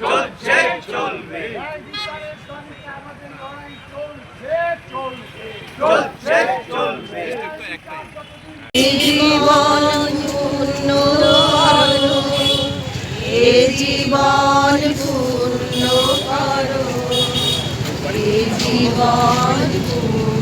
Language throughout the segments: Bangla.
চলছে চলবে চলছে। চলবে জীবন পূর্ণ জীবন পূর্ণ করো জীবন পূর্ণ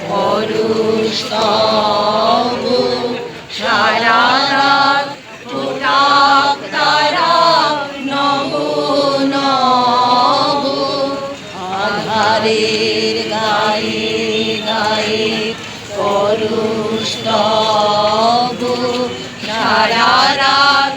পরুস্তব সারা ধারের গায়ে গায়ে পরুষ্টব সারা রাত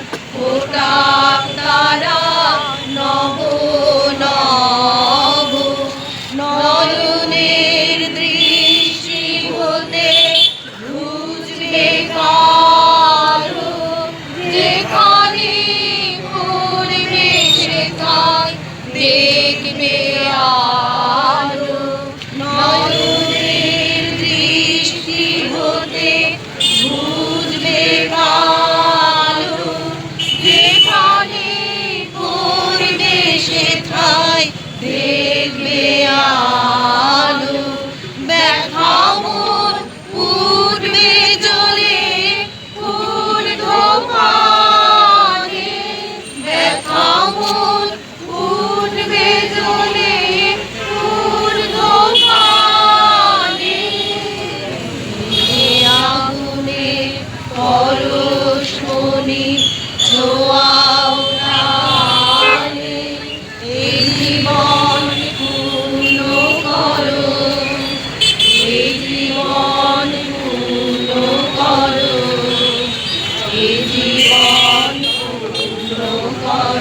要 করো